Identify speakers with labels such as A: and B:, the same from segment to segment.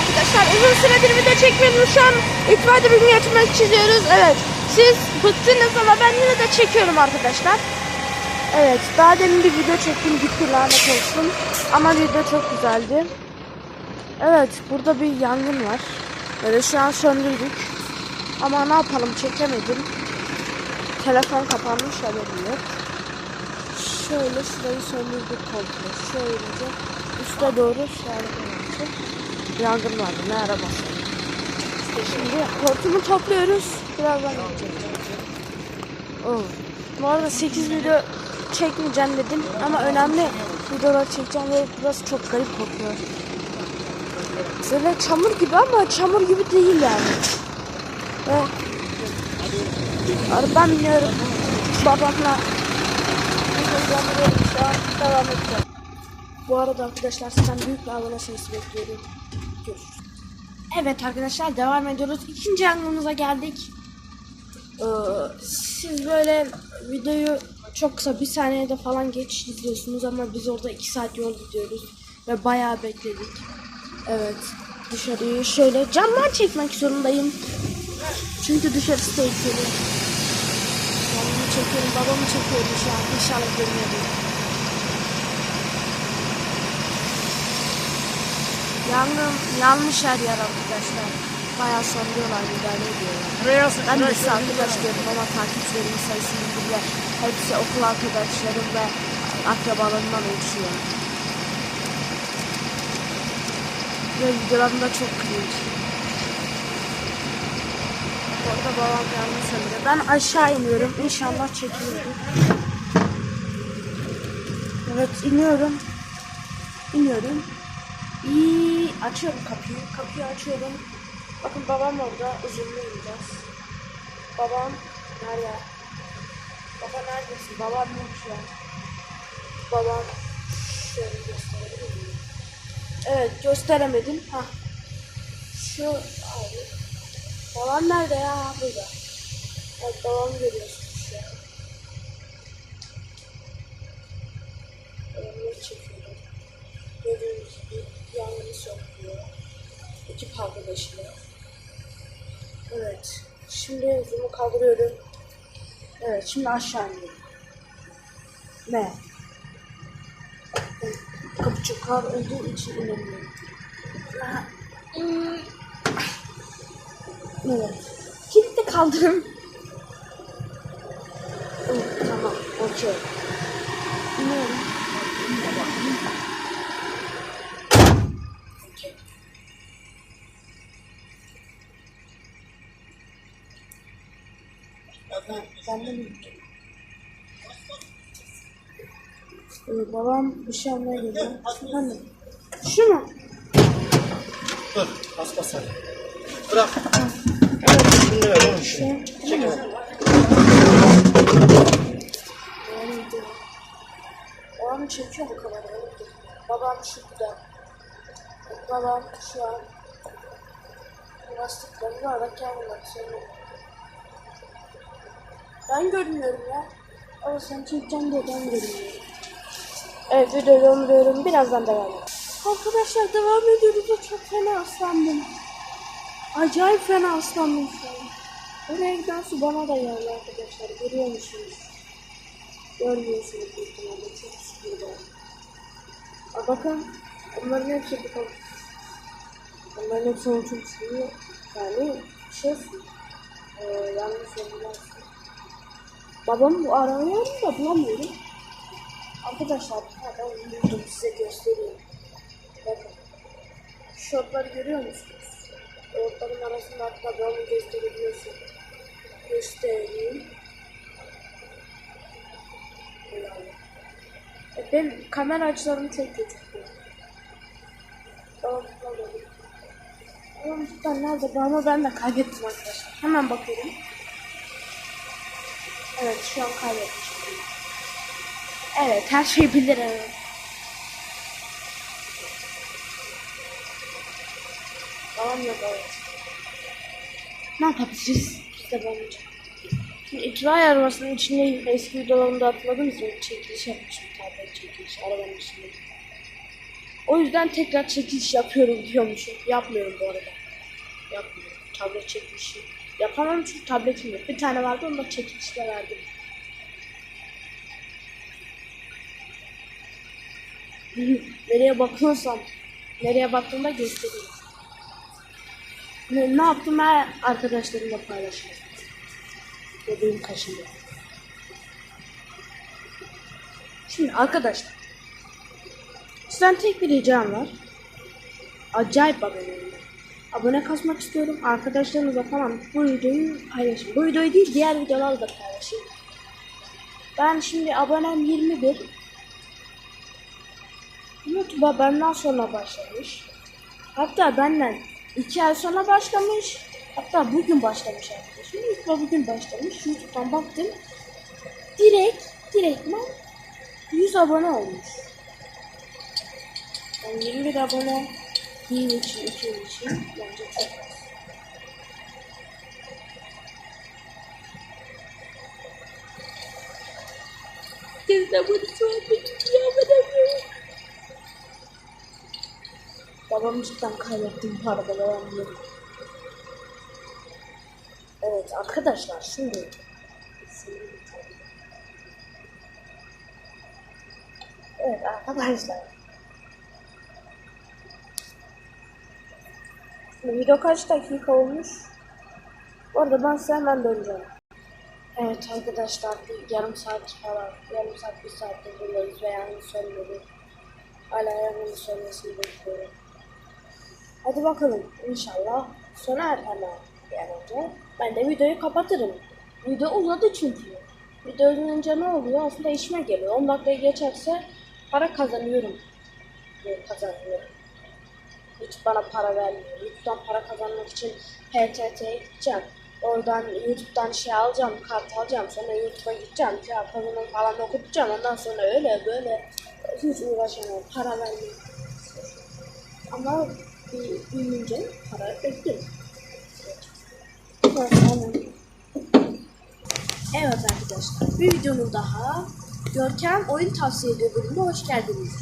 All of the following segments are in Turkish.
A: arkadaşlar. Uzun süredir video çekmedim. Şu an itibariyle bir yatmak çiziyoruz. Evet. Siz bıktınız ama ben yine de çekiyorum arkadaşlar. Evet. Daha demin bir video çektim. Gitti lanet olsun. Ama video çok güzeldi. Evet. Burada bir yangın var. Böyle şu an söndürdük. Ama ne yapalım çekemedim. Telefon kapanmış haberim yok. Şöyle şurayı söndürdük komple. Şöylece üste doğru şarkı Yangın vardı ne arabası. İşte şimdi hortumu topluyoruz. Birazdan gideceğiz. Oh. Bu arada 8 video çekmeyeceğim dedim ama önemli videolar çekeceğim ve burası çok garip kokuyor. Böyle çamur gibi ama çamur gibi değil yani. Ve arabadan biniyorum. Babamla devam edeceğim. Bu arada arkadaşlar sizden büyük bir abone sayısı bekliyorum. Görüşürüz. Evet arkadaşlar devam ediyoruz. İkinci yangınımıza geldik. Ee, siz böyle videoyu çok kısa bir saniyede falan geç izliyorsunuz ama biz orada iki saat yol gidiyoruz ve bayağı bekledik. Evet dışarıyı şöyle camdan çekmek zorundayım. Çünkü dışarısı tehlikeli. Babamı çekiyorum, babamı çekiyorum şu an. İnşallah görmüyordur. Yangın yanmış her yer arkadaşlar. Bayağı söndürüyorlar, müdahale ediyorlar.
B: Buraya
A: Ben de size arkadaş diyorum ama takipçilerimin sayısını bile hepsi okul arkadaşlarım ve akrabalarımdan oluşuyor. Ve videolarım da çok cringe. Orada babam yalnız söylüyor. Ben aşağı iniyorum. İnşallah çekilirim. Evet iniyorum. İniyorum. İyi açıyorum kapıyı. Kapıyı açıyorum. Bakın babam orada. Uzunlu ineceğiz. Babam nerede? Baba neredesin? Babam yok şu an. Babam şöyle gösterebilir miyim? Evet gösteremedim. Ha. Şu abi. Babam nerede ya? Burada. Evet babamı görüyorsunuz Ekip arkadaşıyla. Evet. Şimdi zoom'u kaldırıyorum. Evet şimdi aşağı iniyorum. Ne? Kapı çok ağır olduğu için inemiyorum. Evet. Kilitli kaldırım. Tamam. Okey. İniyorum. Okey. Gideceğim? Ee, babam bir şey almaya geliyor. Hani? Şu mu?
B: Dur, bas bas hadi. Bırak. Şimdi ver oğlum
A: Şu.
B: şimdi.
A: Şu
B: Çek.
A: Babam çekiyor bu kamerayı. Babam şurada. Babam şu an lastiklerini alarak gelmiyor. Söylüyorum. Ben görmüyorum ya. Ama sen çekeceğim diye ben görmüyorum. Evet videoyu donduruyorum. Birazdan devam edelim. Arkadaşlar devam ediyoruz da çok fena ıslandım. Acayip fena ıslandım şu an. Oraya giden su bana da geldi arkadaşlar. Görüyor musunuz? Görmüyorsunuz büyük ihtimalle. Çok sıkıldı. Aa, bakın. Onların hepsi bu kadar. Onların hepsi çok sıkılıyor. Yani şey su. Ee, yanlış söylüyorlar. Babam bu arabayı arıyor da bulamıyorum. Arkadaşlar ha, ben buldum size göstereyim. Bakın. Şortları görüyor musunuz? Şortların arasında hatta onu gösterebiliyorsun. Göstereyim. E, Ben kamera açılarımı tek gözüküyor. Tamam, tamam. Ama cidden nerede? Ama ben de kaybettim arkadaşlar. Hemen bakıyorum. Evet şu an kaybetmişim. Evet her şeyi bilirim. Tamam yok evet. Ne yapabiliriz? Biz de bence. Şimdi itfaiye arabasının içinde eski videolarımda hatırladınız mı? Çekiliş yapmışım. Tablet çekiliş arabanın içinde. O yüzden tekrar çekiliş yapıyorum diyormuşum. Yapmıyorum bu arada. Yapmıyorum. Tablet çekilişi. Yapamam çünkü tabletim yok. Bir tane vardı onu da çekilişte verdim. nereye bakıyorsam, nereye baktığımda göstereyim. Ne, ne yaptım ben arkadaşlarımla paylaşıyorum. Bebeğim kaşındı. Şimdi arkadaşlar. Sizden tek bir ricam var. Acayip abone olun. Abone kasmak istiyorum. Arkadaşlarınızla falan bu videoyu paylaşın. Bu videoyu değil diğer videoları da paylaşın. Ben şimdi abonem 21. YouTube'a benden sonra başlamış. Hatta benden 2 ay sonra başlamış. Hatta bugün başlamış arkadaşım. YouTube'a bugün başlamış. YouTube'dan baktım. Direkt, direktman 100 abone olmuş. Yani 21 abone bir için, iki için bence çok az. Evet arkadaşlar şimdi Evet arkadaşlar video kaç dakika olmuş? Bu arada ben size hemen döneceğim. Evet arkadaşlar bir yarım saat falan, yarım saat bir saattir buradayız ve yangın sönmedi. Hala yangın sönmesini bekliyorum. Hadi bakalım inşallah sona hemen bir önce. Ben de videoyu kapatırım. Video uzadı çünkü. Video uzayınca ne oluyor? Aslında işime geliyor. 10 dakikayı geçerse para kazanıyorum. Kazanıyorum. Hiç bana para vermiyor. YouTube'dan para kazanmak için PTT'ye gideceğim. Oradan YouTube'dan şey alacağım, kart alacağım. Sonra YouTube'a gideceğim. Kağıtlarını falan okutacağım. Ondan sonra öyle böyle hiç uğraşamam. Para vermiyor. Ama bir büyüyünce para bekliyorum. Evet, arkadaşlar, bir videonun daha Görkem oyun tavsiye ediyor bölümüne hoş geldiniz.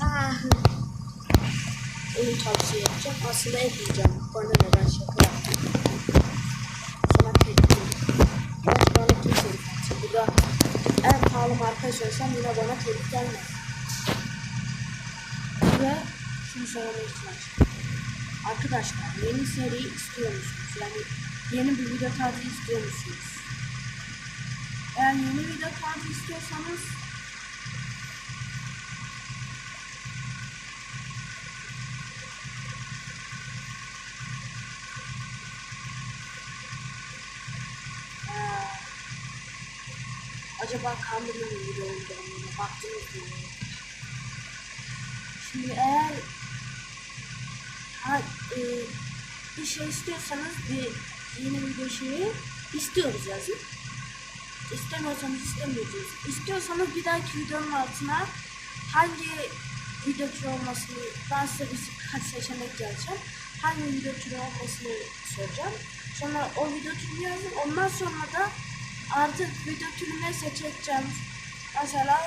A: Oyun tavsiye edeceğim. Aslında etmeyeceğim. Bana neden şaka yaptım. Sana. Gerçi bana kimse etmez. Burada en pahalı marka söylesem yine bana telif gelmez. Ve şunu söylemeye ihtiyaç. Arkadaşlar yeni seri istiyor musunuz? Yani yeni bir video tarzı istiyor musunuz? Eğer yeni video tarzı istiyorsanız mı video olduğunu baktınız mı? Şimdi eğer ha, e, bir şey istiyorsanız bir yeni video şeyi istiyoruz yazın. İstemiyorsanız istemiyoruz. İstiyorsanız bir dahaki videonun altına hangi video türü olmasını ben size birkaç seçenek yazacağım. Hangi video türü olmasını soracağım. Sonra o video türünü yazın. Ondan sonra da artık video türü ne seçeceğim. Mesela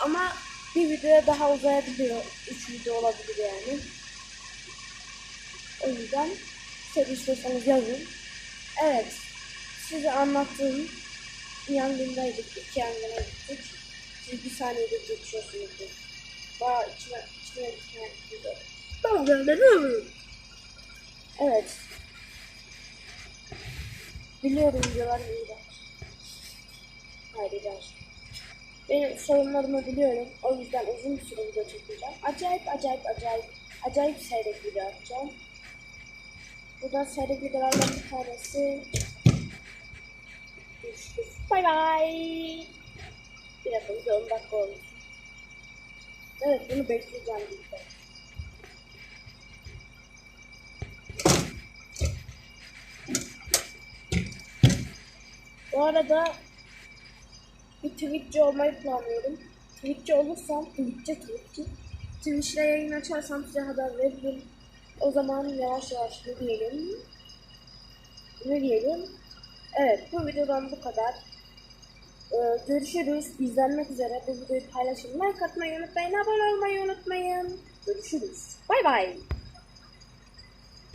A: ama bir videoya daha uzayabilir. Üç video olabilir yani. O yüzden siz yazın. Evet. Size anlattığım yangındaydık. İki yangına gittik. Siz bir saniyede geçiyorsunuzdur. Daha içime, içime içime gidiyor. Evet. Biliyorum videolar iyiler. Hayırlar. Benim sorunlarımı biliyorum. O yüzden uzun bir süre video çekeceğim. Acayip acayip acayip acayip seyrek video atacağım. Buradan seyrek videolardan bir tanesi. Görüşürüz. Bay bay. Bir dakika video 10 dakika olmuş. Evet bunu bekleyeceğim bir de. Bu arada bir Twitch'ci olmayı planlıyorum. Twitch'ci olursam, Twitch'ci Twitch'ci. Twitch'te yayın açarsam size haber veririm. O zaman yavaş yavaş yürüyelim. Yürüyelim. Evet bu videodan bu kadar. Ee, görüşürüz. İzlenmek üzere. Bu videoyu paylaşın. Like atmayı unutmayın. Abone olmayı unutmayın.
C: Görüşürüz. Bay bay.